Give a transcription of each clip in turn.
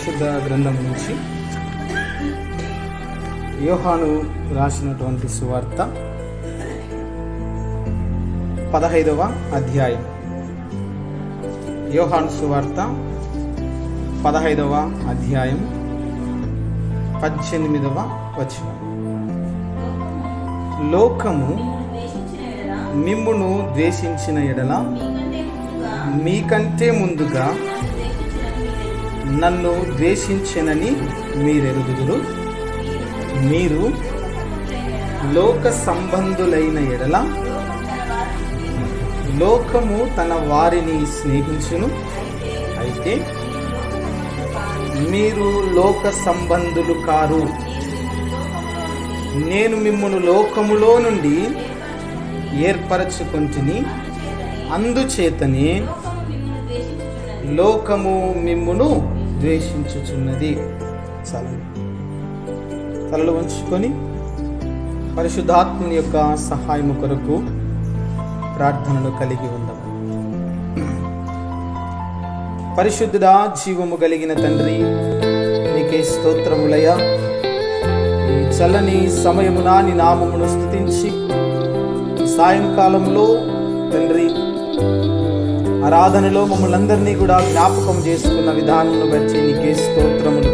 పరిశుద్ధ గ్రంథం నుంచి యోహాను రాసినటువంటి సువార్త పదహైదవ అధ్యాయం. యోహాను సువార్త పదహైదవ అధ్యాయం పద్దెనిమిదవ వచనం. లోకము మిమ్మును ద్వేషించిన ఎడల మీకంటే ముందుగా నన్ను ద్వేషించనని మీరెరుగుదురు. మీరు లోక సంబంధులైన ఎడల లోకము తన వారిని స్నేహించును. అయితే మీరు లోక సంబంధులు కారు. నేను మిమ్మను లోకములో నుండి ఏర్పరచుకుంటుని. అందుచేతనే లోకము మిమ్మును ద్వేషించుచున్నది. చాలా తలలు ఉంచుకొని పరిశుద్ధాత్ముని యొక్క సహాయము కొరకు ప్రార్థనలు కలిగి ఉందాం. పరిశుద్ధుడా జీవము కలిగిన తండ్రి నీకే స్తోత్రములయ్యా. ఈ చల్లని సమయమున నీ నామమును స్థుతించి సాయంకాలంలో తండ్రి ఆరాధనలో మమ్మల్ని అందరినీ కూడా జ్ఞాపకం చేసుకున్న విధానం బట్టి నీకే స్తోత్రములు.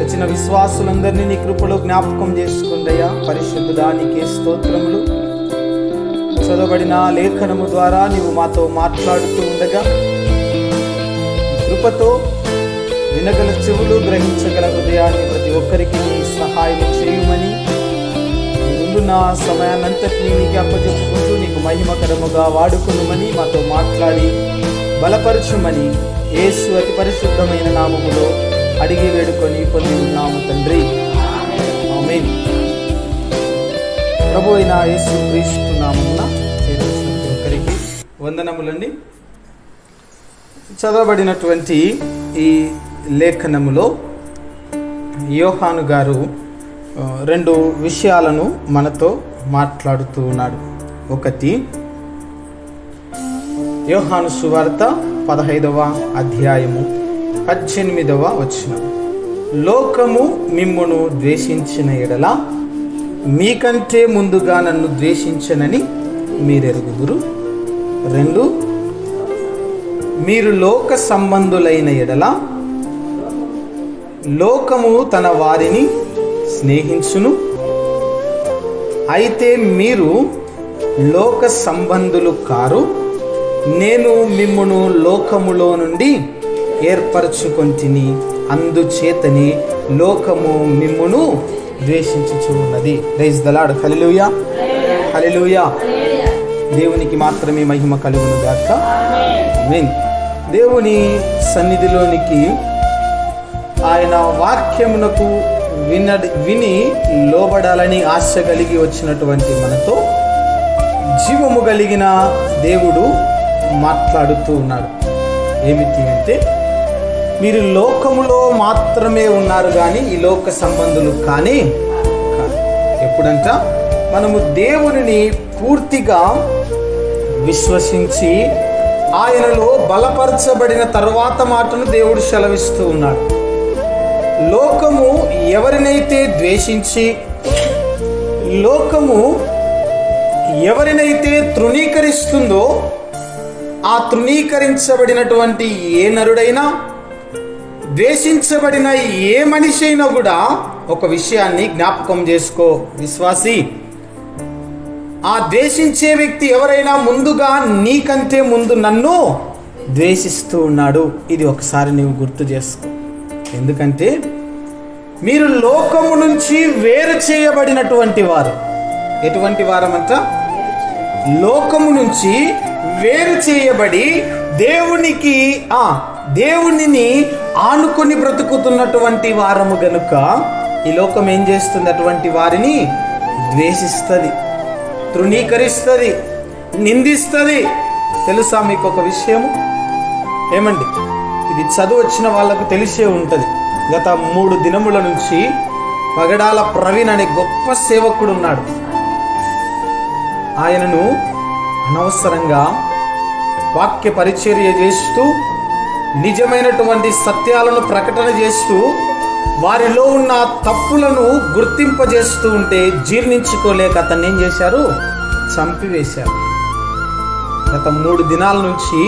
వచ్చిన విశ్వాసులందరినీ నీ కృపలో జ్ఞాపకం చేసుకుందయ్యా. పరిశుద్ధుడా నీకే స్తోత్రములు. చదవబడిన లేఖనము ద్వారా నీవు మాతో మాట్లాడుతూ ఉండగా కృపతో వినగల చెవులు గ్రహించగల హృదయాన్ని ప్రతి ఒక్కరికి నీ సహాయం చేయమని ఉన్న సమయాన్నంతటినీ నీకు అప్పచెప్పుకుంటూ నీకు మహిమకరముగా వాడుకునుమని మాతో మాట్లాడి బలపరచుమని యేసు అతి పరిశుద్ధమైన నామములో అడిగి వేడుకొని పొంది ఉన్నాము తండ్రి. ఆమేన్. ప్రభు అయిన యేసు క్రీస్తు నామమున వందనములండి. చదవబడినటువంటి ఈ లేఖనములో యోహాను గారు రెండు విషయాలను మనతో మాట్లాడుతూ ఉన్నాడు. ఒకటి యోహాను సువార్త పదహైదవ అధ్యాయము పద్దెనిమిదవ వచనం. లోకము మిమ్మును ద్వేషించిన ఎడల మీకంటే ముందుగా నన్ను ద్వేషించనని మీరెరుగుదురు. రెండు మీరు లోక సంబంధులైన ఎడల లోకము తన వారిని స్నేహించును. అయితే మీరు లోక సంబంధులు కారు. నేను మిమ్మును లోకములో నుండి ఏర్పరచుకొంటిని. అందుచేతని లోకము మిమ్మును ద్వేషించుచు ఉన్నది రైజ్ దలాడు కలిలుయా కలిలుయా దేవునికి మాత్రమే మహిమ కలుగును గాక. ఆమేన్ దేవుని సన్నిధిలోనికి ఆయన వాక్యమునకు విన విని లోబడాలని ఆశ కలిగి వచ్చినటువంటి మనతో జీవము కలిగిన దేవుడు మాట్లాడుతూ ఉన్నాడు. ఏమిటి అంటే మీరు లోకములో మాత్రమే ఉన్నారు కానీ ఈ లోక సంబంధులు కానీ ఎప్పుడంట? మనము దేవుని పూర్తిగా విశ్వసించి ఆయనలో బలపరచబడిన తర్వాత మాటను దేవుడు సెలవిస్తూ ఉన్నాడు. లోకము ఎవరినైతే ద్వేషించి లోకము ఎవరినైతే తృణీకరిస్తుందో ఆ తృణీకరించబడినటువంటి ఏ నరుడైనా ద్వేషించబడిన ఏ మనిషి అయినా కూడా ఒక విషయాన్ని జ్ఞాపకం చేసుకో విశ్వాసి. ఆ ద్వేషించే వ్యక్తి ఎవరైనా ముందుగా నీకంటే ముందు నన్ను ద్వేషిస్తూ ఉన్నాడు. ఇది ఒకసారి నీవు గుర్తు చేసుకో. ఎందుకంటే మీరు లోకము నుంచి వేరు చేయబడినటువంటి వారు. ఎటువంటి వారమంట లోకము నుంచి వేరు చేయబడి దేవునికి ఆ దేవునిని ఆనుకొని బ్రతుకుతున్నటువంటి వారము గనుక ఈ లోకం ఏం చేస్తుంది? అటువంటి వారిని ద్వేషిస్తుంది తృణీకరిస్తుంది నిందిస్తుంది. తెలుసా మీకు ఒక విషయము? ఏమండి? ఇది చదువు వచ్చిన వాళ్ళకు తెలిసే ఉంటుంది. గత మూడు దినముల నుంచి పగడాల ప్రవీణ్ అనే గొప్ప సేవకుడు ఉన్నాడు. ఆయనను అనవసరంగా వాక్య పరిచర్య చేస్తూ నిజమైనటువంటి సత్యాలను ప్రకటన చేస్తూ వారిలో ఉన్న తప్పులను గుర్తింపజేస్తూ ఉంటే జీర్ణించుకోలేక అతన్ని ఏం చేశారు? చంపివేశారు. గత మూడు దినాల నుంచి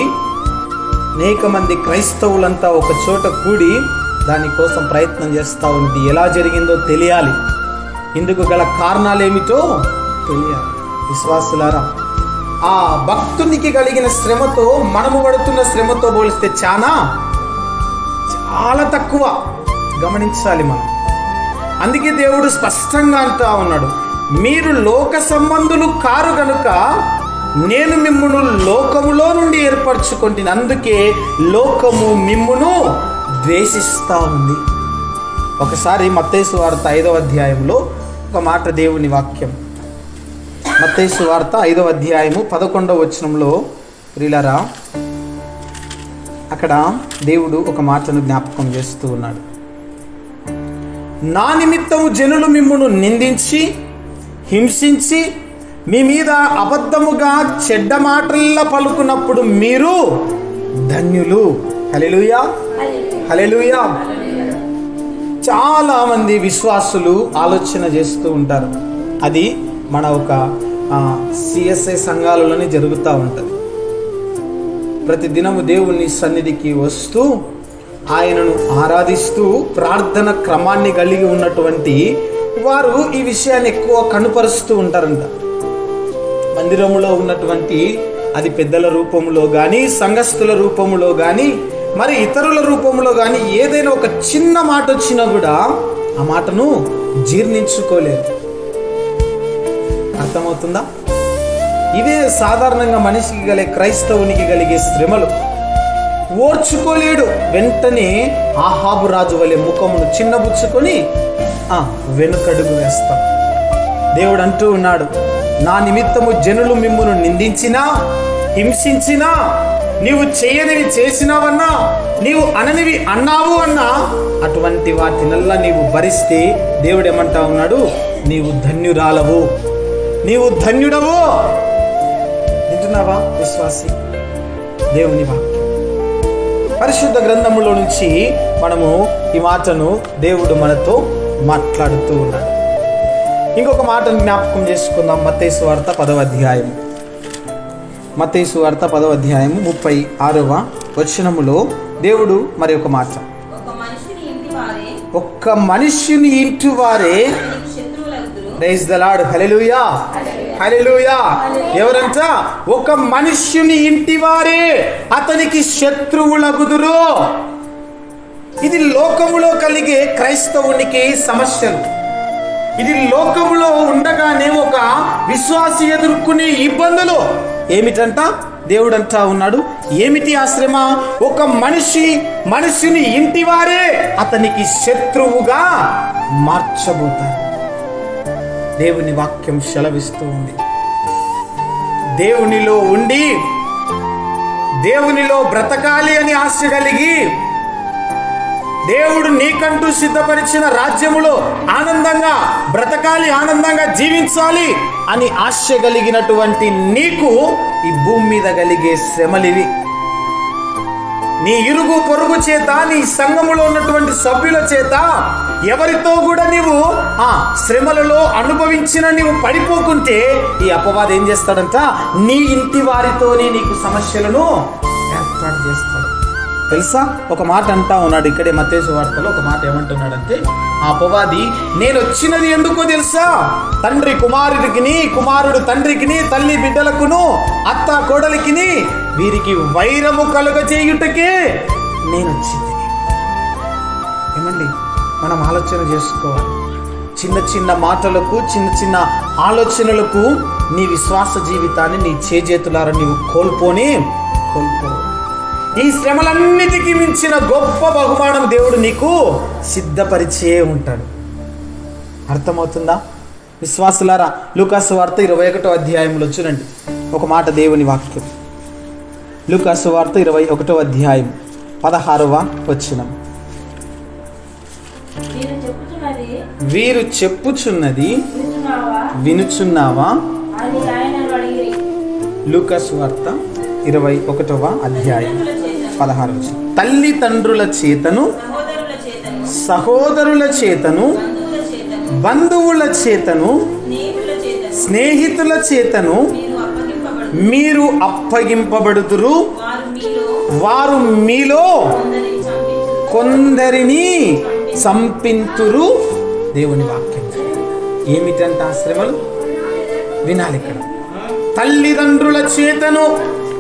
అనేక మంది క్రైస్తవులంతా ఒక చోట కూడి దానికోసం ప్రయత్నం చేస్తూ ఉంది ఎలా జరిగిందో తెలియాలి. ఇందుకు గల కారణాలు ఏమిటో తెలియాలి. విశ్వాసులారా ఆ భక్తునికి కలిగిన శ్రమతో మనము పడుతున్న శ్రమతో పోలిస్తే చాలా చాలా తక్కువ గమనించాలి మనం. అందుకే దేవుడు స్పష్టంగా అంటా ఉన్నాడు మీరు లోక సంబంధులు కారు కనుక నేను మిమ్మును లోకములో నుండి ఏర్పరచుకుంటుని. అందుకే లోకము మిమ్మును ద్వేషిస్తూ ఉంది. ఒకసారి మత్తేసు వార్త ఐదవ అధ్యాయంలో ఒక మాట దేవుని వాక్యం. మత్తేసు వార్త ఐదవ అధ్యాయము పదకొండవ వచనంలో ప్రిలరా అక్కడ దేవుడు ఒక మాటను జ్ఞాపకం చేస్తూ ఉన్నాడు. నా నిమిత్తము జనులు మిమ్మును నిందించి హింసించి మీ మీద అబద్ధముగా చెడ్డ మాటల్లా పలుకున్నప్పుడు మీరు ధన్యులు. హలెలుయా హలెలుయా చాలా మంది విశ్వాసులు ఆలోచన చేస్తూ ఉంటారు. అది మన ఒక సిఎస్ఐ సంఘాలలోనే జరుగుతూ ఉంటుంది. ప్రతి దినము దేవుని సన్నిధికి వస్తూ ఆయనను ఆరాధిస్తూ ప్రార్థన క్రమాన్ని కలిగి ఉన్నటువంటి వారు ఈ విషయాన్ని ఎక్కువ కనుపరుస్తూ ఉంటారంట. మందిరములో ఉన్నటువంటి అది పెద్దల రూపంలో కానీ సంఘస్థుల రూపంలో కానీ మరి ఇతరుల రూపంలో కానీ ఏదైనా ఒక చిన్న మాట వచ్చినా కూడా ఆ మాటను జీర్ణించుకోలేదు. అర్థమవుతుందా? ఇదే సాధారణంగా మనిషికి కలిగే క్రైస్తవునికి కలిగే శ్రమలు. ఓర్చుకోలేడు. వెంటనే ఆహాబు రాజు వలె ముఖమును చిన్నబుచ్చుకొని ఆ, వెనుకడుగు వేస్తాం దేవుడు అంటూ ఉన్నాడు నా నిమిత్తము జనులు మిమ్మును నిందించినా హింసించినా నీవు చేయనివి చేసినావన్నా నీవు అననివి అన్నావు అన్నా అటువంటి వాటినల్లా నీవు భరిస్తే దేవుడు ఏమంటా ఉన్నాడు? నీవు ధన్యురాలవు. నీవు ధన్యుడవు. వింటున్నావా విశ్వాసి? దేవుని వాక్యం. పరిశుద్ధ గ్రంథములో నుంచి మనము ఈ మాటను దేవుడు మనతో మాట్లాడుతూ ఉన్నాడు. ఇంకొక మాటను జ్ఞాపకం చేసుకుందాం. మత్తేసు వార్త పదవ అధ్యాయం. మత్తేసు వార్త పదవ అధ్యాయం ముప్పై ఆరవ వచనములో దేవుడు మరి ఒక మాట. ఒక మనిషిని ఇంటి వారే ఒక్క praise the lord hallelujah hallelujah ఎవరంట? ఒక మనుష్యుని ఇంటి వారే అతనికి శత్రువులగుదురు ఇది లోకములో కలిగే క్రైస్తవునికి సమస్యలు. ఇది లోకములో ఉండగానే ఒక విశ్వాసి ఎదుర్కొనే ఇబ్బందులు. ఏమిటంట? దేవుడు అంటా ఉన్నాడు. ఏమిటి ఆ శ్రమ? ఒక మనిషి మనిషిని ఇంటివారే అతనికి శత్రువుగా మార్చబోతారు. దేవుని వాక్యం సెలవిస్తూ ఉంది. దేవునిలో ఉండి దేవునిలో బ్రతకాలి అని ఆశ కలిగి దేవుడు నీకంటూ సిద్ధపరిచిన రాజ్యములో ఆనందంగా బ్రతకాలి ఆనందంగా జీవించాలి అని ఆశ కలిగినటువంటి నీకు ఈ భూమి మీద కలిగే శ్రమలివి. నీ ఇరుగు పొరుగు చేత నీ సంఘములో ఉన్నటువంటి సభ్యుల చేత ఎవరితో కూడా నీవు ఆ శ్రమలలో అనుభవించిన నీవు పడిపోకుంటే ఈ అపవాదం ఏం చేస్తాడంట? నీ ఇంటి వారితోనే నీకు సమస్యలను ఏర్పాటు చేస్తాడు. తెలుసా? ఒక మాట అంటా ఉన్నాడు ఇక్కడే మత్తేసు వార్తలో ఒక మాట ఏమంటున్నాడంటే ఆ పొగాది నేను వచ్చినది ఎందుకో తెలుసా? తండ్రి కుమారుడికిని కుమారుడు తండ్రికిని తల్లి బిడ్డలకును అత్త కోడలికిని వీరికి వైరము కలుగ చేయుటకే నేను వచ్చింది ఏమండి? మనం ఆలోచన చేసుకోవాలి. చిన్న చిన్న మాటలకు చిన్న చిన్న ఆలోచనలకు నీ విశ్వాస జీవితాన్ని నీ చేజేతులారా నీవు కోల్పోని కోల్పోవు. ఈ శ్రమలన్నిటికీ మించిన గొప్ప బహుమానం దేవుడు నీకు సిద్ధపరిచే ఉంటాడు. అర్థమవుతుందా? విశ్వాసులారా లూకాసు వార్త ఇరవై ఒకటో అధ్యాయంలో చూడండి. ఒక మాట దేవుని వాక్యం. లూకాసు వార్త ఇరవై ఒకటో అధ్యాయం పదహారవ చెప్పుతున్నది వీరు చెప్పుచున్నది వినుచున్నావా? లూకాసు వార్త ఇరవై ఒకటవ అధ్యాయం. పదహారు వచ్చిన తల్లిదండ్రుల చేతను సహోదరుల చేతను బంధువుల చేతను స్నేహితుల చేతను మీరు అప్పగింపబడుతురు అప్పగింపబడుదురు. వారు మీలో కొందరిని చంపింతురు. దేవుని వాక్యం. ఏమిటంట ఆ శ్రమలు వినాలి ఇక్కడ. తల్లిదండ్రుల చేతను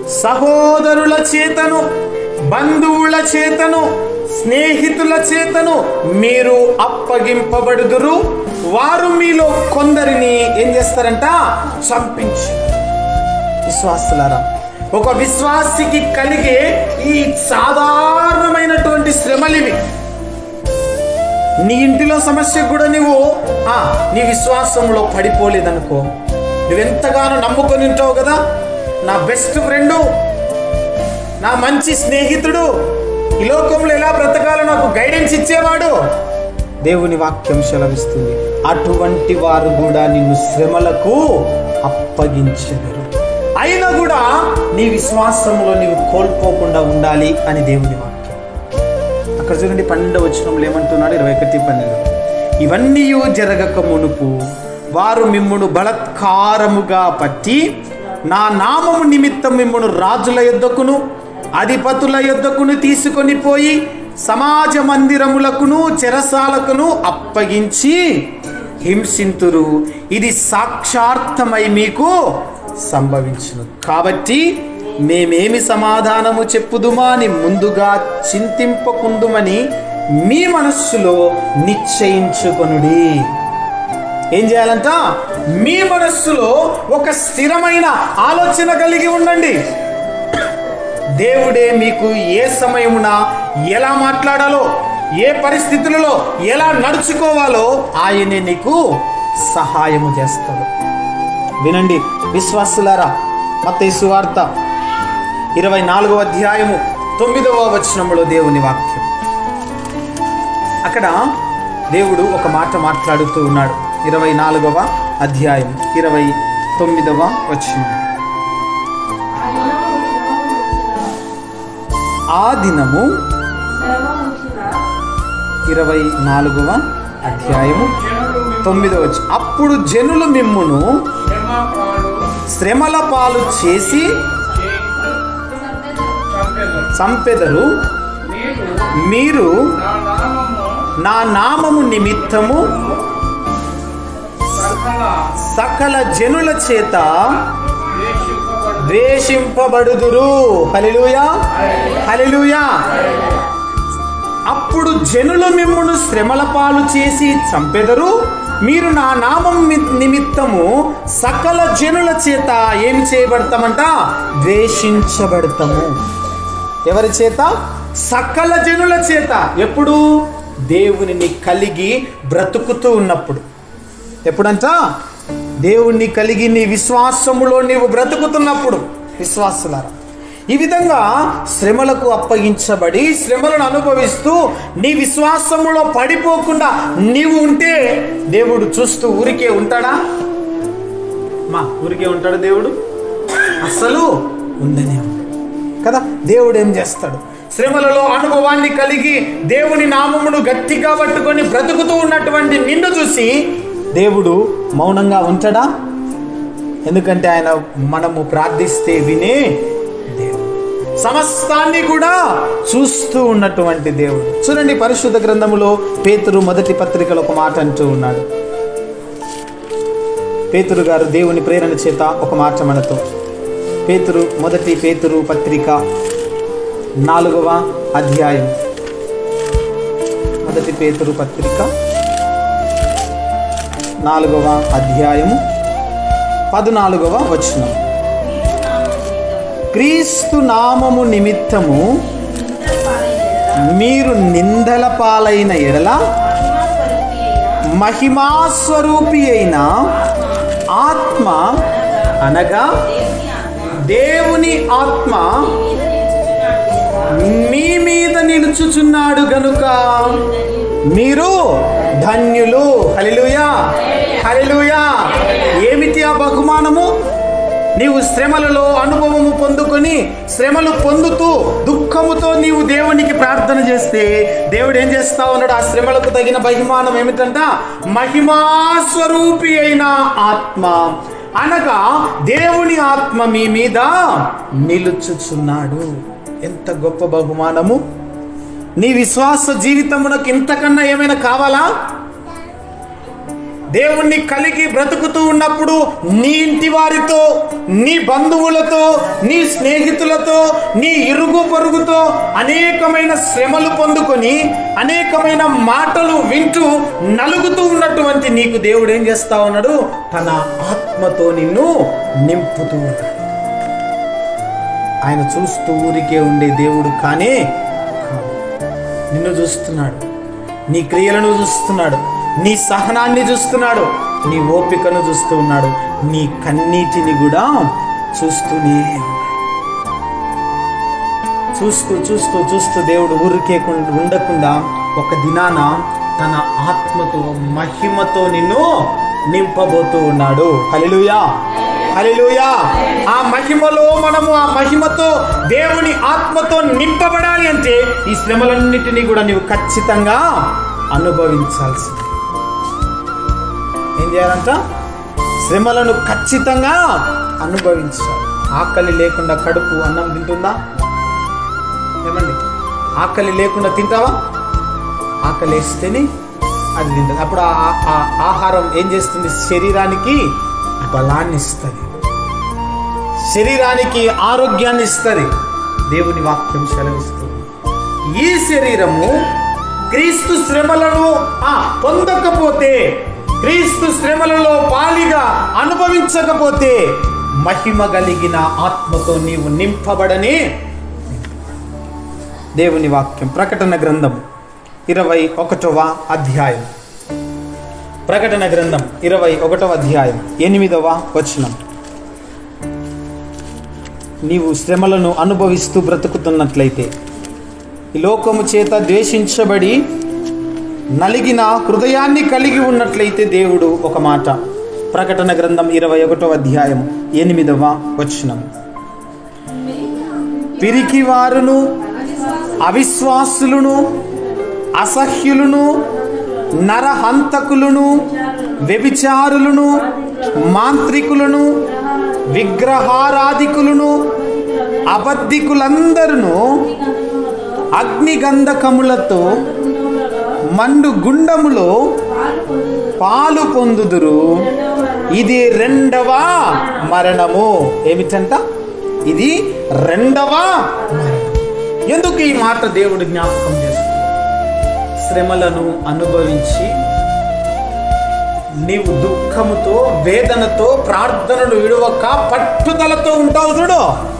సహోదరుల చేతను బంధువుల చేతను స్నేహితుల చేతను మీరు అప్పగింపబడుదురు. వారు మీలో కొందరిని ఏం చేస్తారంట? చంపించు. విశ్వాసులారా ఒక విశ్వాసికి కలిగే ఈ సాధారణమైనటువంటి శ్రమలివి. నీ ఇంటిలో సమస్య కూడా నువ్వు ఆ, నీ విశ్వాసంలో పడిపోలేదనుకో. నువ్వెంతగానో నమ్ముకొని ఉంటావు కదా? నా బెస్ట్ ఫ్రెండు నా మంచి స్నేహితుడు. ఈ లోకంలో ఎలా బ్రతకాలో నాకు గైడెన్స్ ఇచ్చేవాడు. దేవుని వాక్యం సెలవిస్తుంది. అటువంటి వారు కూడా నిన్ను శ్రమలకు అప్పగించెదరు అయినా కూడా నీ విశ్వాసంలో నీవు కోల్పోకుండా ఉండాలి అని దేవుని వాక్యం. అక్కడ చూడండి పన్నెండవ వచ్చినప్పుడు ఏమంటున్నాడు? ఇరవై ఒకటి పన్నెండు. ఇవన్నీ జరగక మునుపు వారు మిమ్మును బలత్కారముగా పట్టి నా నామము నిమిత్తం మిమ్మను రాజుల యొద్దకును అధిపతుల యొద్దకును తీసుకొని పోయి సమాజ మందిరములకును చెరసాలకును అప్పగించి హింసింతురు. ఇది సాక్షార్థమై మీకు సంభవించును. కాబట్టి మేమేమి సమాధానము చెప్పుదుమా అని ముందుగా చింతింపకుందుమని మీ మనస్సులో నిశ్చయించుకొనుడి. ఏం చేయాలంట? మీ మనస్సులో ఒక స్థిరమైన ఆలోచన కలిగి ఉండండి. దేవుడే మీకు ఏ సమయమున ఎలా మాట్లాడాలో ఏ పరిస్థితులలో ఎలా నడుచుకోవాలో ఆయనే నీకు సహాయము చేస్తాడు. వినండి విశ్వాసులారా మత సువార్త ఇరవై నాలుగవ అధ్యాయము తొమ్మిదవ వచనంలో దేవుని వాక్యం. అక్కడ దేవుడు ఒక మాట మాట్లాడుతూ ఉన్నాడు. ఇరవై నాలుగవ అధ్యాయం ఇరవై తొమ్మిదవ వచనం. ఆ దినము ఇరవై నాలుగవ అధ్యాయము తొమ్మిదవ అప్పుడు జనులు మిమ్మును శ్రమల పాలు చేసి చంపెదరు. మీరు నా నామము నిమిత్తము సకల జనుల చేత ద్వేషింపబడుదురు. హలిలుయా హలిలుయా అప్పుడు జనులు మిమ్మును శ్రమల పాలు చేసి చంపెదరు. మీరు నా నామం నిమిత్తము సకల జనుల చేత ఏం చేయబడతామంట? ద్వేషించబడతాము. ఎవరి చేత? సకల జనుల చేత. ఎప్పుడు? దేవునిని కలిగి బ్రతుకుతూ ఉన్నప్పుడు. ఎప్పుడంట? దేవుణ్ణి కలిగి నీ విశ్వాసములో నీవు బ్రతుకుతున్నప్పుడు విశ్వాసులారా ఈ విధంగా శ్రమలకు అప్పగించబడి శ్రమలను అనుభవిస్తూ నీ విశ్వాసములో పడిపోకుండా నీవు ఉంటే దేవుడు చూస్తూ ఊరికే ఉంటాడా? మా ఊరికే ఉంటాడు దేవుడు? అస్సలు ఉందనే కదా? దేవుడు ఏం చేస్తాడు? శ్రమలలో అనుభవాన్ని కలిగి దేవుని నామమును గట్టిగా పట్టుకొని బ్రతుకుతూ ఉన్నటువంటి నిన్ను చూసి దేవుడు మౌనంగా ఉంచడా ఎందుకంటే ఆయన మనము ప్రార్థిస్తే వినే దేవుడు. సమస్తాన్ని కూడా చూస్తూ ఉన్నటువంటి దేవుడు. చూడండి పరిశుద్ధ గ్రంథములో పేతురు మొదటి పత్రికలో ఒక మాట అంటూ ఉన్నాడు. పేతురు గారు దేవుని ప్రేరణ చేత ఒక మాట మనతో. పేతురు మొదటి పేతురు పత్రిక నాలుగవ అధ్యాయం. మొదటి పేతురు పత్రిక నాలుగవ అధ్యాయము పద్నాలుగవ వచనం. క్రీస్తు నామము నిమిత్తము మీరు నిందల పాలైన ఎడల మహిమాస్వరూపి అయిన ఆత్మ అనగా దేవుని ఆత్మ మీ మీద నిలుచుచున్నాడు గనుక మీరు ధన్యులు. హలిలుయా హలిలుయా ఏమిటి ఆ బహుమానము? నీవు శ్రమలలో అనుభవము పొందుకొని శ్రమలు పొందుతూ దుఃఖముతో నీవు దేవునికి ప్రార్థన చేస్తే దేవుడు ఏం చేస్తా ఉన్నాడు? ఆ శ్రమలకు తగిన బహిమానం ఏమిటంట? మహిమాస్వరూపి అయిన ఆత్మ. అనగా దేవుని ఆత్మ మీ మీద నిలుచుచున్నాడు. ఎంత గొప్ప బహుమానము! నీ విశ్వాస జీవితమునకు ఇంతకన్నా ఏమైనా కావాలా? దేవుణ్ణి కలిగి బ్రతుకుతూ ఉన్నప్పుడు నీ ఇంటి వారితో నీ బంధువులతో నీ స్నేహితులతో నీ ఇరుగు పొరుగుతో అనేకమైన శ్రమలు పొందుకొని అనేకమైన మాటలు వింటూ నలుగుతూ ఉన్నటువంటి నీకు దేవుడు ఏం చేస్తా ఉన్నాడు? తన ఆత్మతో నిన్ను నింపుతూ ఉన్నాడు. ఆయన చూస్తూ ఊరికే ఉండే దేవుడు కానీ నిన్ను చూస్తున్నాడు. నీ క్రియలను చూస్తున్నాడు. నీ సహనాన్ని చూస్తున్నాడు. నీ ఓపికను చూస్తూ ఉన్నాడు. నీ కన్నీటిని కూడా చూస్తూనే చూస్తూ చూస్తూ చూస్తూ దేవుడు ఊరికేకుండా ఉండకుండా ఒక దినాన తన ఆత్మతో మహిమతో నిన్ను నింపబోతూ ఉన్నాడు. హల్లెలూయా. హల్లెలూయా. ఆ మహిమలో మనము ఆ మహిమతో దేవుని ఆత్మతో నింపబడాలి అంటే ఈ శ్రమలన్నిటినీ కూడా నీవు ఖచ్చితంగా అనుభవించాల్సింది. ఏం చేయాలంట? శ్రమలను ఖచ్చితంగా అనుభవించాలి. ఆకలి లేకుండా కడుపు అన్నం తింటుందా? ఏమండి? ఆకలి లేకుండా తింటావా? ఆకలి వేస్తేనే అది తింటుంది. అప్పుడు ఆ ఆహారం ఏం చేస్తుంది? శరీరానికి బలాన్ని ఇస్తుంది శరీరానికి ఆరోగ్యాన్ని ఇస్తుంది దేవుని వాక్యం సెలవిస్తుంది. ఈ శరీరము క్రీస్తు శ్రమలను ఆ, పొందకపోతే క్రీస్తు శ్రమలలో పాలిగా అనుభవించకపోతే మహిమ కలిగిన ఆత్మతో నీవు నింపబడని దేవుని వాక్యం ప్రకటన గ్రంథం ఇరవై ఒకటవ అధ్యాయం. ప్రకటన గ్రంథం ఇరవై ఒకటవ అధ్యాయం ఎనిమిదవ వచనం. నీవు శ్రమలను అనుభవిస్తూ బ్రతుకుతున్నట్లయితే ఈ లోకము చేత ద్వేషించబడి నలిగిన హృదయాన్ని కలిగి ఉన్నట్లయితే దేవుడు ఒక మాట. ప్రకటన గ్రంథం ఇరవై ఒకటవ అధ్యాయం ఎనిమిదవ వచనం. పిరికి వారును అవిశ్వాసులను అసహ్యులను నరహంతకులను వ్యభిచారులను మాంత్రికులను విగ్రహారాధికులను అబద్ధికులందరూ అగ్నిగంధకములతో మండు గుండములో పాలు పొందుదురు. ఇది రెండవ మరణము. ఏమిటంట? ఇది రెండవ మరణం. ఎందుకు ఈ మాట దేవుడు జ్ఞాపకం చేస్తుంది శ్రమలను అనుభవించి నీవు దుఃఖముతో వేదనతో ప్రార్థనలు విడవక పట్టుదలతో ఉంటావు చూడు.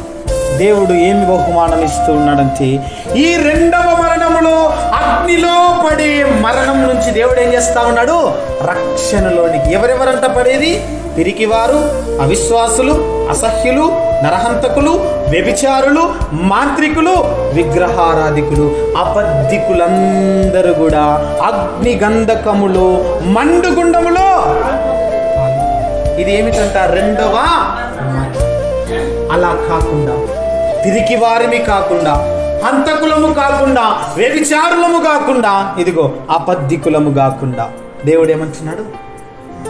దేవుడు ఏమి బహుమానం ఇస్తూ ఉన్నాడంటే ఈ రెండవ మరణములో అగ్నిలో పడే మరణం నుంచి దేవుడు ఏం చేస్తా ఉన్నాడు? రక్షణలోనికి. ఎవరెవరంట పడేది? పిరికివారు అవిశ్వాసులు అసహ్యులు నరహంతకులు వ్యభిచారులు మాంత్రికులు విగ్రహారాధికులు అబద్ధికులందరూ కూడా అగ్నిగంధకములు మండుగుండములు మండుగుండములో ఇది ఏమిటంట రెండవ అలా కాకుండా తిరిగి వారిని కాకుండా హంతకులము కాకుండా వ్యభిచారులము కాకుండా ఇదిగో అబద్ధికులము కాకుండా దేవుడు ఏమంటున్నాడు?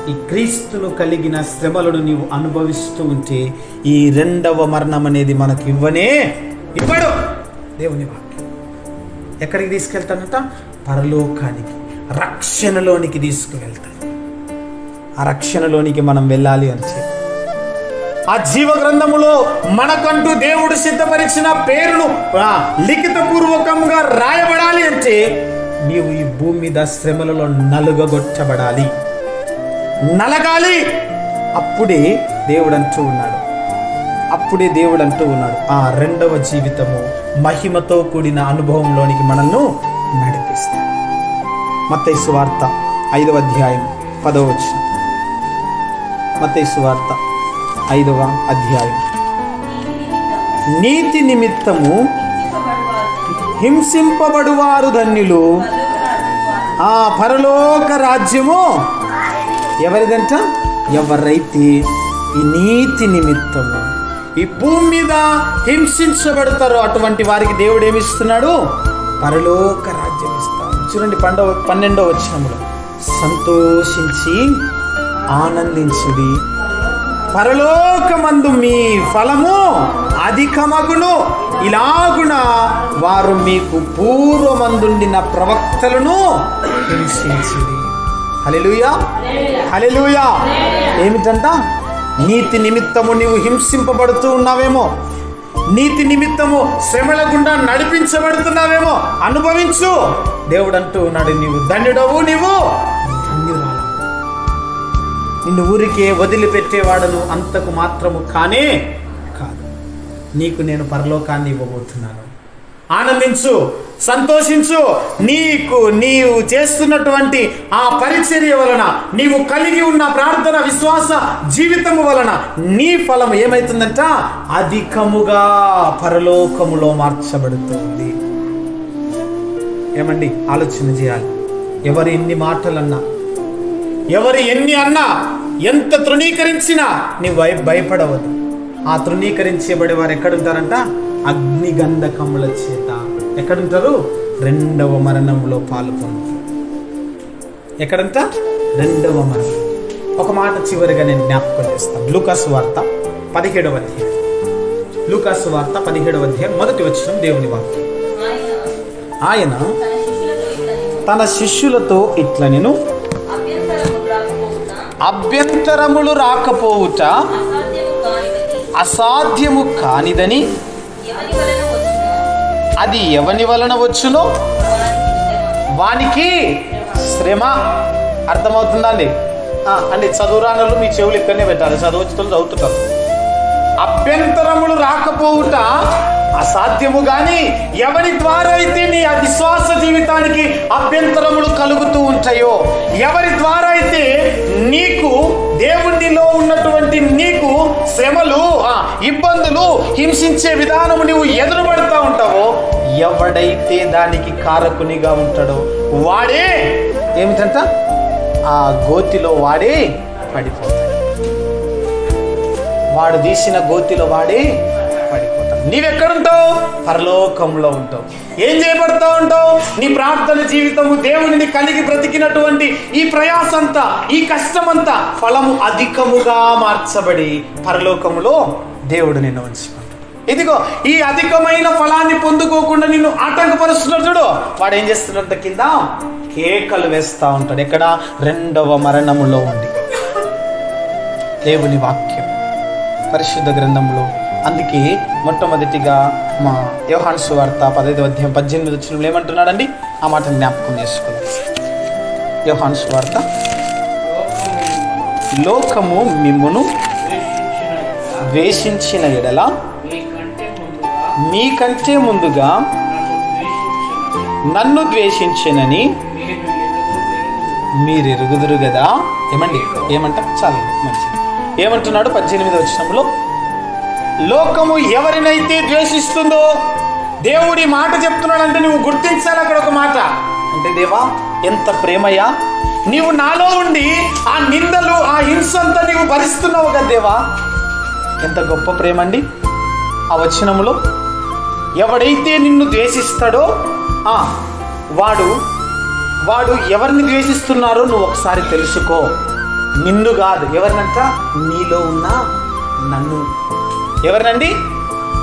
ఈ క్రీస్తును కలిగిన శ్రమలను నీవు అనుభవిస్తూ ఉంటే ఈ రెండవ మరణం అనేది మనకి ఇవ్వనే ఇవ్వడు. దేవుని వాక్యం. ఎక్కడికి తీసుకెళ్తానంట పరలోకానికి రక్షణలోనికి తీసుకువెళ్తాడు ఆ రక్షణలోనికి మనం వెళ్ళాలి అంటే ఆ జీవ గ్రంథములో మనకంటూ దేవుడు సిద్ధపరిచిన పేరును ఆ, లిఖితపూర్వకంగా రాయబడాలి అంటే నీవు ఈ భూమి మీద శ్రమలలో నలుగగొట్టబడాలి. నలగాలి. అప్పుడే దేవుడు అంటూ ఉన్నాడు. అప్పుడే దేవుడు అంటూ ఉన్నాడు. ఆ రెండవ జీవితము మహిమతో కూడిన అనుభవంలోనికి మనల్ని నడిపిస్తాడు. మత్తైసు వార్త ఐదవ అధ్యాయం పదవ వచ్చిన మత్తైసు వార్త ఐదవ అధ్యాయం. నీతి నిమిత్తము హింసింపబడువారు ధన్యులు. ఆ పరలోక రాజ్యము ఎవరిదంట? ఎవరైతే ఈ నీతి నిమిత్తము ఈ భూమి మీద హింసించబడతారో అటువంటి వారికి దేవుడు ఏమిస్తున్నాడు పరలోక రాజ్యం ఇస్తాడు. చూడండి పండవ పన్నెండవ వచ్చినములో సంతోషించి ఆనందించుడి. పరలోకమందు మీ ఫలము అధికమగును. ఇలాగున వారు మీకు పూర్వమందుండిన ప్రవక్తలను హింసించిరి. హల్లెలూయా. హల్లెలూయా. ఏమిటంట? నీతి నిమిత్తము నీవు హింసింపబడుతూ ఉన్నావేమో. నీతి నిమిత్తము శ్రమల గుండా నడిపించబడుతున్నావేమో. అనుభవించు. దేవుడు అంటూ ఉన్నాడు నీవు ధన్యుడవు నీవు నిన్ను ఊరికే వదిలిపెట్టేవాడను అంతకు మాత్రము కానే కాదు. నీకు నేను పరలోకాన్ని ఇవ్వబోతున్నాను. ఆనందించు సంతోషించు. నీకు నీవు చేస్తున్నటువంటి ఆ పరిచర్య వలన నీవు కలిగి ఉన్న ప్రార్థన విశ్వాస జీవితము వలన నీ ఫలం ఏమవుతుందంట అధికముగా పరలోకములో మార్చబడుతుంది. ఏమండి? ఆలోచన చేయాలి. ఎవరు ఎన్ని మాటలన్నా ఎవరు ఎన్ని అన్నా ఎంత తృణీకరించినా నీవు భయపడవద్దు. ఆ తృణీకరించబడే వారు ఎక్కడుంటారంట అగ్నిగంధకముల చేత. ఎక్కడుంటారు? రెండవ మరణంలో పాలు పొందుతారు ఎక్కడంట? రెండవ మరణం. ఒక మాట చివరిగా నేను జ్ఞాపకం చేస్తాను. లూకాసు వార్త పదిహేడవ అధ్యాయం. లూకాసు వార్త పదిహేడవ అధ్యాయం మొదటి వచ్చిన దేవుని వాక్యం. ఆయన తన శిష్యులతో ఇట్లా నేను అభ్యంతరములు రాకపోవుట అసాధ్యము కానిదని అది ఎవని వలన వచ్చునో? వానికి శ్రమ అర్థమవుతుందండి. అంటే అండి చదువురానులు మీ చెవులు ఇక్కడనే పెట్టాలి. చదువుతులు చదువుతుంటారు. అభ్యంతరములు రాకపోవుట అసాధ్యము కానీ ఎవరి ద్వారా అయితే నీ అవిశ్వాస జీవితానికి అభ్యంతరములు కలుగుతూ ఉంటాయో ఎవరి ద్వారా అయితే నీకు దేవునిలో ఉన్నటువంటి నీకు శ్రమలు ఆ, ఇబ్బందులు హింసించే విధానము నువ్వు ఎదురుపడుతూ ఉంటావో ఎవడైతే దానికి కారకునిగా ఉంటాడో వాడే ఏమిటంట? ఆ గోతిలో వాడే పడిపోతాడు. వాడు తీసిన గోతిలో వాడే నీవెక్కడుంటావు? పరలోకంలో ఉంటావు. ఏం చేయబడతా ఉంటావు? నీ ప్రార్థన జీవితము దేవునిని కలిగి బ్రతికినటువంటి ఈ ప్రయాసంతా ఈ కష్టమంతా ఫలము అధికముగా మార్చబడి పరలోకములో దేవుడు నిన్ను ఉంచుకుంటాడు. ఇదిగో ఈ అధికమైన ఫలాన్ని పొందుకోకుండా నిన్ను ఆటంకపరుస్తున్నాడు చూడు. వాడు ఏం చేస్తున్నంత కింద కేకలు వేస్తా ఉంటాడు. ఎక్కడ? రెండవ మరణములో ఉండి. దేవుని వాక్యం పరిశుద్ధ గ్రంథంలో అందుకే మొట్టమొదటిగా మా యోహాన్ సువార్త పదహైదు అధ్యాయం పద్దెనిమిది వచ్చిన ఏమంటున్నాడండి? ఆ మాటను జ్ఞాపకం చేసుకుందాం. యోహాన్ సువార్త. లోకము మిమ్మును ద్వేషించిన ఎడల మీకంటే ముందుగా నన్ను ద్వేషించినని మీరు ఎరుగుదురు. కదా? ఏమండి? ఏమంట? చాలు మంచిది. ఏమంటున్నాడు? పద్దెనిమిది వచ్చినంలో లోకము ఎవరినైతే ద్వేషిస్తుందో దేవుడి మాట చెప్తున్నాడంటే నువ్వు గుర్తించాలి అక్కడ ఒక మాట. అంటే దేవా ఎంత ప్రేమయ్యా. నీవు నాలో ఉండి ఆ నిందలు ఆ హింస అంతా నీవు భరిస్తున్నావు కదా దేవా. ఎంత గొప్ప ప్రేమ అండి ఆ వచనములో ఎవడైతే నిన్ను ద్వేషిస్తాడో ఆ, వాడు వాడు ఎవరిని ద్వేషిస్తున్నారో నువ్వు ఒకసారి తెలుసుకో. నిన్ను కాదు ఎవరినంట? నీలో ఉన్న నన్ను. ఎవరినండి?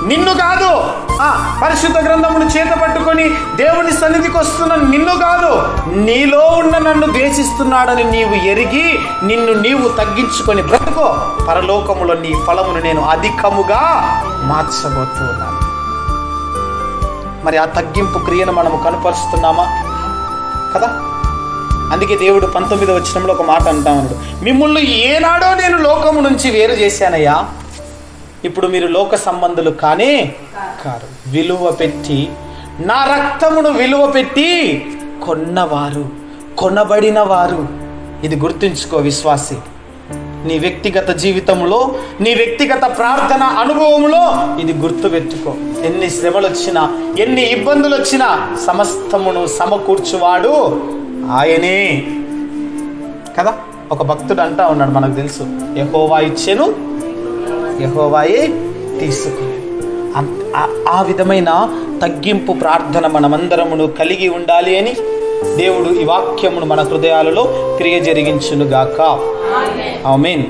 నిన్ను కాదు. ఆ పరిశుద్ధ గ్రంథమును చేత పట్టుకొని దేవుని సన్నిధికి వస్తున్న నిన్ను కాదు. నీలో ఉన్న నన్ను ద్వేషిస్తున్నాడని నీవు ఎరిగి నిన్ను నీవు తగ్గించుకొని బ్రతుకో. పరలోకములో నీ ఫలమును నేను అధికముగా మార్చబోతున్నాను. మరి ఆ తగ్గింపు క్రియను మనము కనపరుస్తున్నామా? కదా? అందుకే దేవుడు పంతొమ్మిది వచ్చినంలో ఒక మాట అంటా ఉన్నాడు మిమ్మల్ని ఏనాడో నేను లోకము నుంచి వేరు చేశానయ్యా. ఇప్పుడు మీరు లోక సంబంధులు కానే కారు. విలువ పెట్టి నా రక్తమును విలువ పెట్టి కొన్నవారు కొనబడిన వారు ఇది గుర్తుంచుకో విశ్వాసి. నీ వ్యక్తిగత జీవితంలో నీ వ్యక్తిగత ప్రార్థన అనుభవంలో ఇది గుర్తుపెట్టుకో ఎన్ని శ్రమలు వచ్చినా ఎన్ని ఇబ్బందులు వచ్చినా సమస్తమును సమకూర్చువాడు ఆయనే. కదా? ఒక భక్తుడు అంటా ఉన్నాడు మనకు తెలుసు. యహోవా ఇచ్చెను యహోవాయే తీసుకుని ఆ విధమైన తగ్గింపు ప్రార్థన మనమందరమును కలిగి ఉండాలి అని దేవుడు ఈ వాక్యమును మన హృదయాలలో క్రియ జరిగించునుగాక. ఆమెన్.